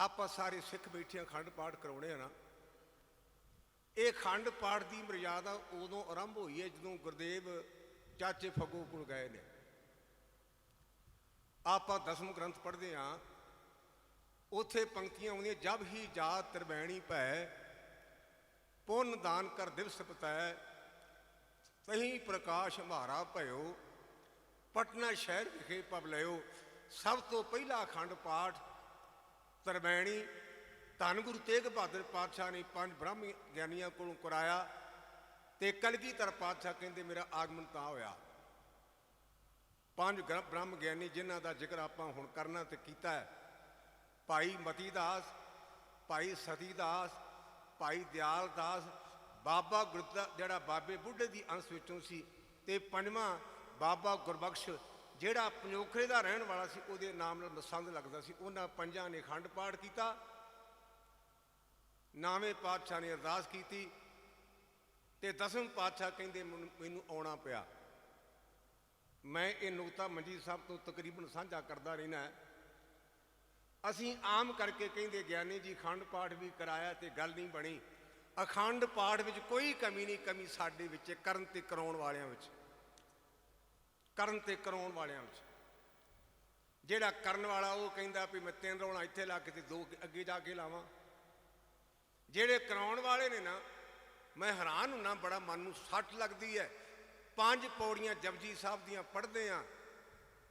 ਆਪਾਂ ਸਾਰੇ ਸਿੱਖ ਬੈਠੇ ਅਖੰਡ ਪਾਠ ਕਰਾਉਣੇ ਆ ਨਾ, ਇਹ ਖੰਡ ਪਾਠ ਦੀ ਮਰਿਆਦਾ ਉਦੋਂ ਆਰੰਭ ਹੋਈ ਹੈ ਜਦੋਂ ਗੁਰਦੇਵ ਚਾਚੇ ਫੱਗੂ ਕੋਲ ਗਏ ਨੇ। ਆਪਾਂ ਦਸਮ ਗ੍ਰੰਥ ਪੜ੍ਹਦੇ ਹਾਂ ਉਥੇ ਪੰਕਤੀਆਂ ਆਉਂਦੀਆਂ, ਜਬ ਹੀ ਜਾਤ ਤਰਬੈਣੀ ਭੈ, ਪੁੰਨ ਦਾਨ ਕਰ ਦਿਵਸ ਪਤੈ, ਤਹੀਂ ਪ੍ਰਕਾਸ਼ ਹਮਾਰਾ ਭਇਓ, ਪਟਨਾ ਸ਼ਹਿਰ ਵਿਖੇ ਪਬ ਲਿਓ ਸਭ ਤੋਂ ਪਹਿਲਾ ਅਖੰਡ ਪਾਠ ਤਰਬੈਣੀ ਧੰਨ ਗੁਰੂ ਤੇਗ ਬਹਾਦਰ ਪਾਤਸ਼ਾਹ ਨੇ ਪੰਜ ਬ੍ਰਹਮ ਗਿਆਨੀਆਂ ਕੋਲੋਂ ਕਰਾਇਆ ਤੇ ਕਲਗੀਧਰ ਪਾਤਸ਼ਾਹ ਕਹਿੰਦੇ, ਮੇਰਾ ਆਗਮਨ ਤਾਂ ਹੋਇਆ। ਪੰਜ ਗ੍ਰਹ ਬ੍ਰਹਮ ਗਿਆਨੀ ਜਿਨ੍ਹਾਂ ਦਾ ਜ਼ਿਕਰ ਆਪਾਂ ਹੁਣ ਕਰਨਾ ਤੇ ਕੀਤਾ ਹੈ, ਭਾਈ ਮਤੀ ਦਾਸ, ਭਾਈ ਸਤੀ ਦਾਸ, ਭਾਈ ਦਿਆਲ ਦਾਸ, ਬਾਬਾ ਗੁਰਦਾ, ਜਿਹੜਾ ਬਾਬੇ ਬੁੱਢੇ ਦੀ ਅੰਸ਼ ਵਿੱਚੋਂ ਸੀ ਤੇ ਪੰਜਵਾਂ ਬਾਬਾ ਗੁਰਬਖਸ਼ ਜਿਹੜਾ ਪੰਜੋਖਰੇ ਦਾ ਰਹਿਣ ਵਾਲਾ ਸੀ, ਉਹਦੇ ਨਾਮ ਨਾਲ ਮਸੰਦ ਲੱਗਦਾ ਸੀ। ਉਹਨਾਂ ਪੰਜਾਂ ਨੇ ਖੰਡ ਪਾਠ ਕੀਤਾ। ਨਾਵੇਂ ਪਾਤਸ਼ਾਹ ਨੇ ਅਰਦਾਸ ਕੀਤੀ ਤੇ ਦਸਮ ਪਾਤਸ਼ਾਹ ਕਹਿੰਦੇ, ਮੈਨੂੰ ਮੈਨੂੰ ਆਉਣਾ ਪਿਆ। ਮੈਂ ਇਹ ਨੁਕਤਾ ਮੰਜੀ ਸਾਹਿਬ ਤੋਂ ਤਕਰੀਬਨ ਸਾਂਝਾ ਕਰਦਾ ਰਹਿਣਾ ਅਸੀਂ ਆਮ ਕਰਕੇ ਕਹਿੰਦੇ, ਗਿਆਨੀ ਜੀ, ਖੰਡ ਪਾਠ ਵੀ ਕਰਾਇਆ ਤੇ ਗੱਲ ਨਹੀਂ ਬਣੀ। ਅਖੰਡ ਪਾਠ ਵਿੱਚ ਕੋਈ ਕਮੀ ਨਹੀਂ, ਕਮੀ ਸਾਡੇ ਵਿੱਚ, ਕਰਨ ਤੇ ਕਰਾਉਣ ਵਾਲਿਆਂ ਵਿੱਚ। ਕਰਨ ਤੇ ਕਰਾਉਣ ਵਾਲਿਆਂ ਵਿੱਚ। ਜਿਹੜਾ ਕਰਨ ਵਾਲਾ ਉਹ ਕਹਿੰਦਾ ਵੀ ਮੈਂ ਤਿੰਨ ਰੌਣਾ ਇੱਥੇ ਲਾ ਕੇ ਤੇ ਦੋ ਅੱਗੇ ਜਾ ਕੇ ਲਾਵਾਂ। ਜਿਹੜੇ ਕਰਾਉਣ ਵਾਲੇ ਨੇ ਨਾ, ਮੈਂ ਹੈਰਾਨ ਹੁੰਨਾ ਬੜਾ, ਮਨ ਨੂੰ ਸੱਟ ਲੱਗਦੀ ਹੈ ਪੰਜ ਪੌੜੀਆਂ ਜਪਜੀ ਸਾਹਿਬ ਦੀਆਂ ਪੜ੍ਹਦੇ ਆ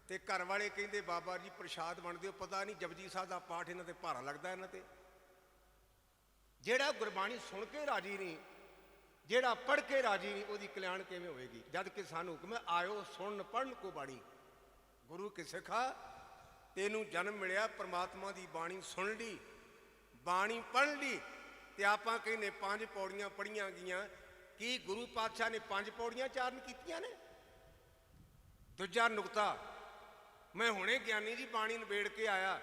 ਤੇ ਘਰ ਵਾਲੇ ਕਹਿੰਦੇ, ਬਾਬਾ ਜੀ ਪ੍ਰਸ਼ਾਦ ਬਣਦੇ ਹੋ, ਪਤਾ ਨਹੀਂ ਜਪਜੀ ਸਾਹਿਬ ਦਾ ਪਾਠ ਇਹਨਾਂ ਤੇ ਭਾਰਾ ਲੱਗਦਾ ਇਹਨਾਂ ਤੇ। ਜਿਹੜਾ ਗੁਰਬਾਣੀ ਸੁਣ ਕੇ ਰਾਜੀ ਨਹੀਂ ਜਿਹੜਾ ਪੜ੍ਹ ਕੇ ਰਾਜੀ ਨਹੀਂ, ਉਹਦੀ ਕਲਿਆਣ ਕਿਵੇਂ ਹੋਵੇਗੀ? ਜਦ ਕਿ ਸਾਨੂੰ ਹੁਕਮ ਆਇਓ ਸੁਣਨ ਪੜਨ ਕੋ ਬਾਣੀ। ਗੁਰੂ ਕੀ ਸਿੱਖਾ, ਤੈਨੂੰ ਜਨਮ ਮਿਲਿਆ, ਪ੍ਰਮਾਤਮਾ ਦੀ ਬਾਣੀ ਸੁਣ ਲਈ, ਬਾਣੀ ਪੜ੍ਹ ਲਈ, ਤੇ ਆਪਾਂ ਕਹਿੰਦੇ ਪੰਜ ਪੌੜੀਆਂ ਪੜੀਆਂ ਗਈਆਂ। ਕੀ ਗੁਰੂ ਪਾਤਸ਼ਾਹ ਨੇ ਪੰਜ ਪੌੜੀਆਂ ਚਾਰਨ ਕੀਤੀਆਂ ਨੇ? ਦੂਜਾ ਨੁਕਤਾ, ਮੈਂ ਹੁਣੇ ਗਿਆਨੀ ਦੀ ਬਾਣੀ ਨਿਬੇੜ ਕੇ ਆਇਆ।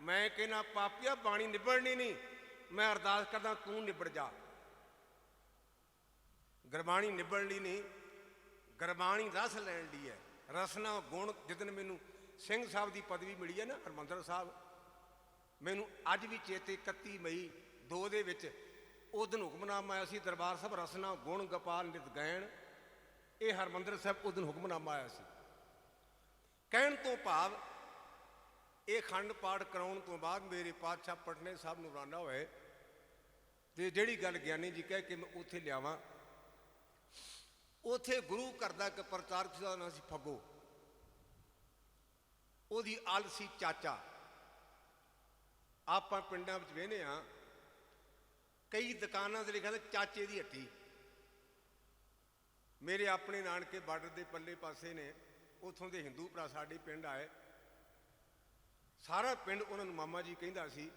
ਮੈਂ ਕਹਿੰਦਾ, ਪਾਪੀਆ, ਬਾਣੀ ਨਿਬੜਨੀ ਨਹੀਂ। ਮੈਂ ਅਰਦਾਸ ਕਰਦਾ, ਤੂੰ ਨਿਬੜ ਜਾ। ਗੁਰਬਾਣੀ ਨਿਭਣ ਲਈ ਨਹੀਂ, ਗੁਰਬਾਣੀ ਰਸ ਲੈਣ ਲਈ ਹੈ। ਰਸਨਾ ਗੁਣ ਜਿੱਦਨ ਮੈਨੂੰ ਸਿੰਘ ਸਾਹਿਬ ਦੀ ਪਦਵੀ ਮਿਲੀ ਹੈ ਨਾ, ਹਰਮੰਦਰ ਸਾਹਿਬ, ਮੈਨੂੰ ਅੱਜ ਵੀ ਚੇਤੇ 31 ਮਈ 2 ਦੇ ਵਿੱਚ ਉਦਨ ਹੁਕਮਨਾਮਾ ਆਇਆ ਸੀ, ਦਰਬਾਰ ਸਾਹਿਬ ਰਸਨਾ ਗੁਣ, ਗੋਪਾਲ, ਨਿਤ ਗਾਇਣ, ਇਹ ਹਰਮੰਦਰ ਸਾਹਿਬ ਉਦਨ ਹੁਕਮਨਾਮਾ ਆਇਆ ਸੀ। ਕਹਿਣ ਤੋਂ ਭਾਵ ਇਹ ਖੰਡ ਪਾਠ ਕਰਾਉਣ ਤੋਂ ਬਾਅਦ ਮੇਰੇ ਪਾਤਸ਼ਾਹ ਪਟਨੇ ਸਾਹਿਬ ਨੂੰ ਰਵਾਨਾ ਹੋਏ ਤੇ ਜਿਹੜੀ ਗੱਲ ਗਿਆਨੀ ਜੀ ਕਹਿ ਕੇ ਮੈਂ ਉੱਥੇ ਲਿਆਵਾਂ ਉਥੇ ਗੁਰੂ ਘਰ ਦਾ ਇੱਕ ਪ੍ਰਚਾਰਕ ਸੀ ਦਾ ਨਾਂ ਸੀ ਫੱਗੋ। ਉਹਦੀ ਆਲ ਸੀ ਚਾਚਾ। ਆਪਾਂ ਪਿੰਡਾਂ ਵਿੱਚ ਵੇਹਨੇ ਆ ਕਈ ਦੁਕਾਨਾਂ ਤੇ ਲਿਖਿਆ ਚਾਚੇ ਦੀ ਹੱਟੀ। ਮੇਰੇ ਆਪਣੇ ਨਾਨਕੇ ਬਾਰਡਰ ਦੇ ਪੱਲੇ ਪਾਸੇ ਨੇ, ਉਥੋਂ ਦੇ ਹਿੰਦੂ ਭਰਾ ਸਾਡੇ ਪਿੰਡ ਆਏ। ਸਾਰਾ ਪਿੰਡ ਉਹਨਾਂ ਨੂੰ ਮਾਮਾ ਜੀ ਕਹਿੰਦਾ ਸੀ।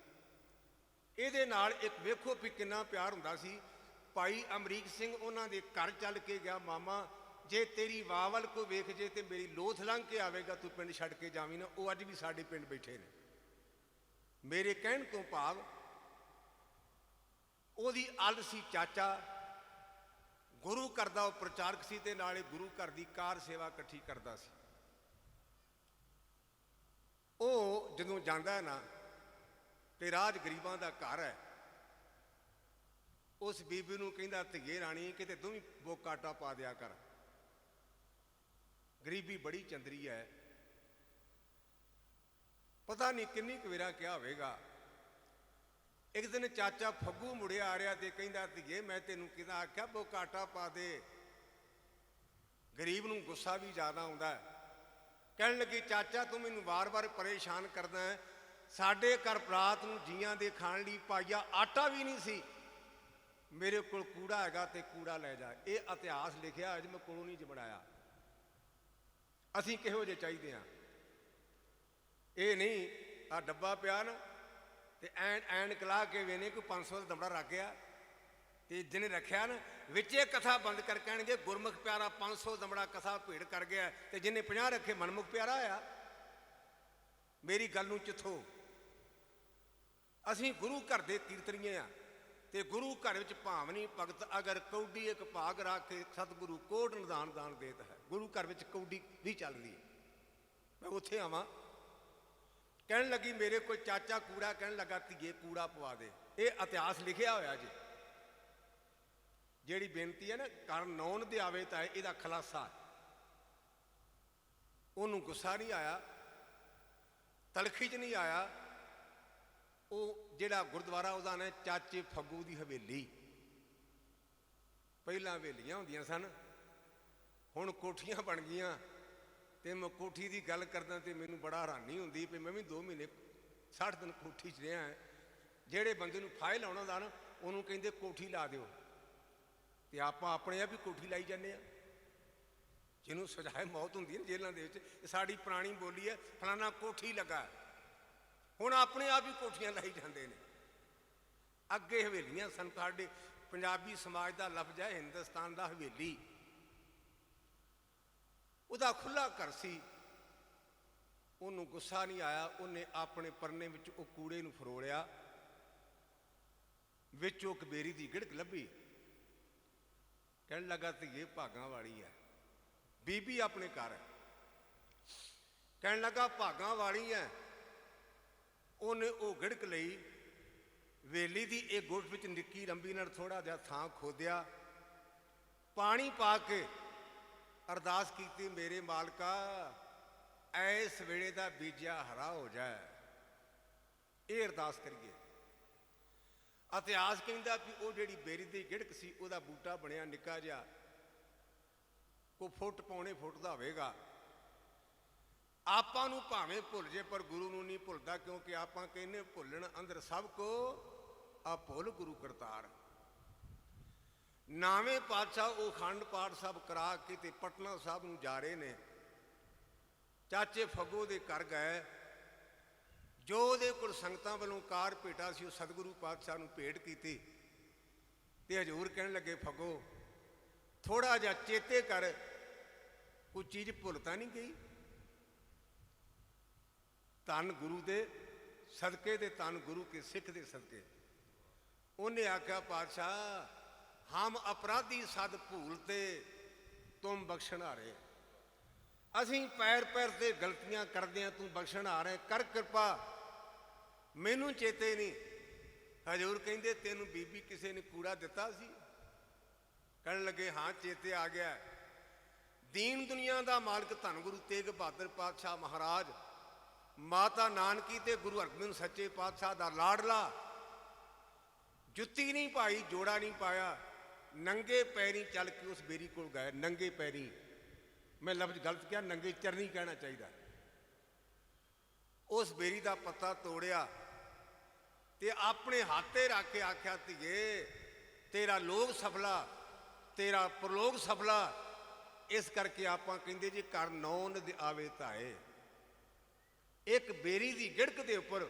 ਇਹਦੇ ਨਾਲ ਇੱਕ ਵੇਖੋ ਵੀ ਕਿੰਨਾ ਪਿਆਰ ਹੁੰਦਾ ਸੀ। ਭਾਈ ਅਮਰੀਕ ਸਿੰਘ ਉਹਨਾਂ ਦੇ ਘਰ ਚੱਲ ਕੇ ਗਿਆ, ਮਾਮਾ, ਜੇ ਤੇਰੀ ਵਾਹ ਵੱਲ ਕੋਈ ਵੇਖ ਜੇ ਤੇ ਮੇਰੀ ਲੋਥ ਲੰਘ ਕੇ ਆਵੇਗਾ, ਤੂੰ ਪਿੰਡ ਛੱਡ ਕੇ ਜਾਵੀਂ ਨਾ, ਉਹ ਅੱਜ ਵੀ ਸਾਡੇ ਪਿੰਡ ਬੈਠੇ ਨੇ। ਮੇਰੇ ਕਹਿਣ ਤੋਂ ਭਾਵ, ਉਹਦੀ ਅਲ ਸੀ ਚਾਚਾ, ਗੁਰੂ ਘਰ ਦਾ ਉਹ ਪ੍ਰਚਾਰਕ ਸੀ ਤੇ ਨਾਲੇ ਗੁਰੂ ਘਰ ਦੀ ਕਾਰ ਸੇਵਾ ਇਕੱਠੀ ਕਰਦਾ ਸੀ। ਉਹ ਜਦੋਂ ਜਾਂਦਾ ਨਾ, ਤੇ ਰਾਜ ਗਰੀਬਾਂ ਦਾ ਘਰ ਹੈ ਉਸ ਬੀਬੀ ਨੂੰ ਕਹਿੰਦਾ, ਧੀਏ ਰਾਣੀ, ਕਿਤੇ ਤੂੰ ਵੀ ਬੋਕਾਟਾ ਪਾ ਦਿਆ ਕਰ। ਗਰੀਬੀ ਬੜੀ ਚੰਦਰੀ ਹੈ ਪਤਾ ਨਹੀਂ ਕਿੰਨੀ ਕੁ ਵੇਰਾ ਕਿਹਾ ਹੋਵੇਗਾ। ਇੱਕ ਦਿਨ ਚਾਚਾ ਫੱਗੂ ਮੁੜਿਆ ਆ ਰਿਹਾ ਤੇ ਕਹਿੰਦਾ, ਧੀਏ, ਮੈਂ ਤੈਨੂੰ ਕਿਹਦਾ ਆਖਿਆ ਬੋਕਾਟਾ ਪਾ ਦੇ। ਗਰੀਬ ਨੂੰ ਗੁੱਸਾ ਵੀ ਜ਼ਿਆਦਾ ਆਉਂਦਾ ਕਹਿਣ ਲੱਗੀ, ਚਾਚਾ, ਤੂੰ ਮੈਨੂੰ ਵਾਰ-ਵਾਰ ਪਰੇਸ਼ਾਨ ਕਰਦਾ ਹੈ ਸਾਡੇ ਘਰ ਪ੍ਰਾਤ ਨੂੰ ਜੀਆਂ ਦੇ ਖਾਣ ਲਈ ਪਾਈਆ ਆਟਾ ਵੀ ਨਹੀਂ ਸੀ। ਮੇਰੇ ਕੋਲ ਕੂੜਾ ਹੈਗਾ ਤੇ ਕੂੜਾ ਲੈ ਜਾ। ਇਹ ਇਤਿਹਾਸ ਲਿਖਿਆ ਅੱਜ ਮੈਂ ਕੋਲੋਂ ਨਹੀਂ ਬਣਾਇਆ ਅਸੀਂ ਕਿਹੋ ਜਿਹੇ ਚਾਹੀਦੇ ਆ ਇਹ ਨਹੀਂ ਆ ਡੱਬਾ ਪਿਆ ਨਾ, ਤੇ ਐਨ ਐਨ ਕਲਾ ਕੇ ਵੇਨੇ ਕੋਈ 500 ਦਾ ਦਮੜਾ ਰੱਖ ਗਿਆ। ਤੇ ਜਿਹਨੇ ਰੱਖਿਆ ਨਾ, ਵਿੱਚ ਇਹ ਕਥਾ ਬੰਦ ਕਰ ਕਹਿਣਗੇ, ਗੁਰਮੁਖ ਪਿਆਰਾ 500 ਦਮੜਾ ਕਥਾ ਭੇੜ ਕਰ ਗਿਆ। ਤੇ ਜਿਹਨੇ 50 ਰੱਖੇ, ਮਨਮੁਖ ਪਿਆਰਾ ਆ। ਮੇਰੀ ਗੱਲ ਨੂੰ ਚਿੱਥੋ। ਅਸੀਂ ਗੁਰੂ ਘਰ ਦੇ ਕੀਰਤਨੀਏ ਆ। ਤੇ ਗੁਰੂ ਘਰ ਵਿੱਚ ਭਾਵਨੀ ਭਗਤ ਅਗਰ ਕੌਡੀ ਇੱਕ ਭਾਗ ਰੱਖ ਕੇ ਸਤਿਗੁਰੂ ਕੋਟ ਨਿਦਾਨ ਦਾਨ ਦੇਤ ਹੈ। ਗੁਰੂ ਘਰ ਵਿੱਚ ਕੌਡੀ ਵੀ ਚੱਲਦੀ ਹੈ। ਮੈਂ ਉੱਥੇ ਆਵਾਂ। ਕਹਿਣ ਲੱਗੀ, ਮੇਰੇ ਕੋਈ ਚਾਚਾ ਕੂੜਾ, ਕਹਿਣ ਲੱਗਾ, ਧੀਏ, ਕੂੜਾ ਪਵਾ ਦੇ। ਇਹ ਇਤਿਹਾਸ ਲਿਖਿਆ ਹੋਇਆ ਜੀ। ਜਿਹੜੀ ਬੇਨਤੀ ਹੈ ਨਾ ਕਰਨ ਨੌਨ ਦੇ ਆਵੇ ਤਾਂ ਇਹਦਾ ਖਲਾਸਾ ਉਹਨੂੰ ਗੁੱਸਾ ਨਹੀਂ ਆਇਆ। ਤਲਖੀ 'ਚ ਨਹੀਂ ਆਇਆ। ਉਹ ਜਿਹੜਾ ਗੁਰਦੁਆਰਾ ਉਹਦਾ ਨੇ ਚਾਚੇ ਫੱਗੂ ਦੀ ਹਵੇਲੀ। ਪਹਿਲਾਂ ਹਵੇਲੀਆਂ ਹੁੰਦੀਆਂ ਸਨ, ਹੁਣ ਕੋਠੀਆਂ ਬਣ ਗਈਆਂ। ਤੇ ਮੈਂ ਕੋਠੀ ਦੀ ਗੱਲ ਕਰਦਾ ਤੇ ਮੈਨੂੰ ਬੜਾ ਹੈਰਾਨੀ ਹੁੰਦੀ ਵੀ ਮੈਂ ਵੀ 2 ਮਹੀਨੇ 60 ਦਿਨ ਕੋਠੀ 'ਚ ਰਿਹਾ ਜਿਹੜੇ ਬੰਦੇ ਨੂੰ ਫਾਇਲ ਆਉਣਾ ਦਾ ਨਾ, ਉਹਨੂੰ ਕਹਿੰਦੇ ਕੋਠੀ ਲਾ ਦਿਓ। ਤੇ ਆਪਾਂ ਆਪਣੇ ਆਪ ਹੀ ਕੋਠੀ ਲਾਈ ਜਾਂਦੇ ਆ ਜਿਹਨੂੰ ਸਜ਼ਾਏ ਮੌਤ ਹੁੰਦੀ ਹੈ ਨਾ ਜੇਲ੍ਹਾਂ ਦੇ ਵਿੱਚ, ਸਾਡੀ ਪੁਰਾਣੀ ਬੋਲੀ ਹੈ ਫਲਾਣਾ ਕੋਠੀ ਲੱਗਾ। ਹੁਣ ਆਪਣੇ ਆਪ ਹੀ ਕੋਠੀਆਂ ਲਾਈ ਜਾਂਦੇ ਨੇ। ਅੱਗੇ ਹਵੇਲੀਆਂ ਸਨ ਸਾਡੇ ਪੰਜਾਬੀ ਸਮਾਜ ਦਾ ਲਫ਼ਜ਼ ਹੈ, ਹਿੰਦੁਸਤਾਨ ਦਾ ਹਵੇਲੀ। ਉਹਦਾ ਖੁੱਲਾ ਘਰ ਸੀ। ਉਹਨੂੰ ਗੁੱਸਾ ਨਹੀਂ ਆਇਆ, ਉਹਨੇ ਆਪਣੇ ਪਰਨੇ ਵਿੱਚ ਉਹ ਕੂੜੇ ਨੂੰ ਫਰੋੜਿਆ ਵਿੱਚ ਉਹ ਕਬੇਰੀ ਦੀ ਗਿੜਕ ਲੱਭੀ। ਕਹਿਣ ਲੱਗਾ ਤੇ ਇਹ ਭਾਗਾਂ ਵਾਲੀ ਹੈ ਬੀਬੀ ਆਪਣੇ ਘਰ ਕਹਿਣ ਲੱਗਾ, ਭਾਗਾਂ ਵਾਲੀ ਹੈ ਉਹਨੇ ਉਹ ਗਿੜਕ ਲਈ। ਵੇਲੀ ਦੀ ਇਹ ਗੁੱਟ ਵਿੱਚ ਨਿੱਕੀ ਲੰਬੀ ਨਾਲ ਥੋੜਾ ਜਿਹਾ ਥਾਂ ਖੋਦਿਆ। ਪਾਣੀ ਪਾ ਕੇ ਅਰਦਾਸ ਕੀਤੀ, ਮੇਰੇ ਮਾਲਕਾ, ਐਸ ਵੇਲੇ ਦਾ ਬੀਜਿਆ ਹਰਾ ਹੋ ਜਾਏ ਇਹ ਅਰਦਾਸ ਕਰੀਏ। ਇਤਿਹਾਸ ਕਹਿੰਦਾ ਕਿ ਉਹ ਜਿਹੜੀ ਬੇਰੀ ਦੀ ਗਿੜਕ ਸੀ, ਉਹਦਾ ਬੂਟਾ ਬਣਿਆ ਨਿੱਕਾ ਜਿਹਾ। ਕੋ ਫੁੱਟ, ਪੌਣੇ ਫੁੱਟ ਦਾ ਹੋਵੇਗਾ। ਆਪਾਂ ਨੂੰ ਭਾਵੇਂ ਭੁੱਲ ਜੇ, ਪਰ ਗੁਰੂ ਨੂੰ ਨਹੀਂ ਭੁੱਲਦਾ, ਕਿਉਂਕਿ ਆਪਾਂ ਕਹਿੰਨੇ ਭੁੱਲਣ ਅੰਦਰ ਸਭ ਕੋ ਆ ਭੁੱਲ ਗੁਰੂ ਕਰਤਾਰ। ਨਾਵੇਂ ਪਾਤਸ਼ਾਹ ਉਹ ਖੰਡ ਪਾਠ ਸਾਹਿਬ ਕਰਾ ਕੇ ਤੇ ਪਟਨਾ ਸਾਹਿਬ ਨੂੰ ਜਾ ਰਹੇ ਨੇ। ਚਾਚੇ ਫੱਗੋ ਦੇ ਘਰ ਗਏ। ਜੋ ਉਹਦੇ ਕੋਲ ਸੰਗਤਾਂ ਵੱਲੋਂ ਕਾਰ ਭੇਟਾ ਸੀ, ਉਹ ਸਤਿਗੁਰੂ ਪਾਤਸ਼ਾਹ ਨੂੰ ਭੇਟ ਕੀਤੀ। ਤੇ ਹਜੂਰ ਕਹਿਣ ਲੱਗੇ, ਫੱਗੋ ਥੋੜਾ ਜਿਹਾ ਚੇਤੇ ਕਰ, ਕੋਈ ਚੀਜ਼ ਭੁੱਲ ਤਾਂ ਨਹੀਂ ਗਈ? ਧੰਨ ਗੁਰੂ ਦੇ ਸਦਕੇ ਤੇ ਧੰਨ ਗੁਰੂ ਕੇ ਸਿੱਖ ਦੇ ਸਦਕੇ। ਉਹਨੇ ਆਖਿਆ, ਪਾਤਸ਼ਾਹ, ਹਮ ਅਪਰਾਧੀ ਸਦ ਭੂਲ ਤੇ ਤੁਮ ਬਖਸ਼ਣ ਹਾਰੇ ਅਸੀਂ ਪੈਰ ਪੈਰ ਤੇ ਗਲਤੀਆਂ ਕਰਦੇ ਆ ਤੂੰ ਬਖਸ਼ਣ ਆ ਰਿਹਾ ਕਰ ਕਿਰਪਾ। ਮੈਨੂੰ ਚੇਤੇ ਨਹੀਂ। ਹਜੂਰ ਕਹਿੰਦੇ, ਤੈਨੂੰ ਬੀਬੀ ਕਿਸੇ ਨੇ ਕੂੜਾ ਦਿੱਤਾ ਸੀ? ਕਹਿਣ ਲੱਗੇ, ਹਾਂ, ਚੇਤੇ ਆ ਗਿਆ ਦੀਨ ਦੁਨੀਆ ਦਾ ਮਾਲਕ ਧੰਨ ਗੁਰੂ ਤੇਗ ਬਹਾਦਰ ਪਾਤਸ਼ਾਹ ਮਹਾਰਾਜ ਮਾਤਾ ਨਾਨਕੀ ਤੇ ਗੁਰੂ ਹਰਗੋਬਿੰਦ ਸੱਚੇ ਪਾਤਸ਼ਾਹ ਦਾ ਲਾਡਲਾ। ਜੁੱਤੀ ਨਹੀਂ ਪਾਈ, ਜੋੜਾ ਨਹੀਂ ਪਾਇਆ। ਨੰਗੇ ਪੈਰੀ ਚੱਲ ਕੇ ਉਸ ਬੇਰੀ ਕੋਲ ਗਏ। ਨੰਗੇ ਪੈਰੀ। ਮੈਂ ਲਫ਼ਜ਼ ਗਲਤ ਕਿਹਾ, ਨੰਗੇ ਚਰਨੀ ਕਹਿਣਾ ਚਾਹੀਦਾ। ਉਸ ਬੇਰੀ ਦਾ ਪੱਤਾ ਤੋੜਿਆ ਤੇ ਆਪਣੇ ਹੱਥੇ ਰੱਖ ਕੇ ਆਖਿਆ, ਧੀਏ, ਤੇਰਾ ਲੋਕ ਸਫਲਾ, ਤੇਰਾ ਪ੍ਰਲੋਕ ਸਫਲਾ। ਇਸ ਕਰਕੇ ਆਪਾਂ ਕਹਿੰਦੇ ਜੀ ਕਰ ਨੌਨ ਦੇ ਆਵੇ ਧਾਏ ਇੱਕ ਬੇਰੀ ਦੀ ਗਿੜਕ ਦੇ ਉੱਪਰ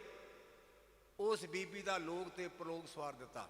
ਉਸ ਬੀਬੀ ਦਾ ਲੋਕ ਤੇ ਪ੍ਰਲੋਕ ਸਵਾਰ ਦਿੱਤਾ।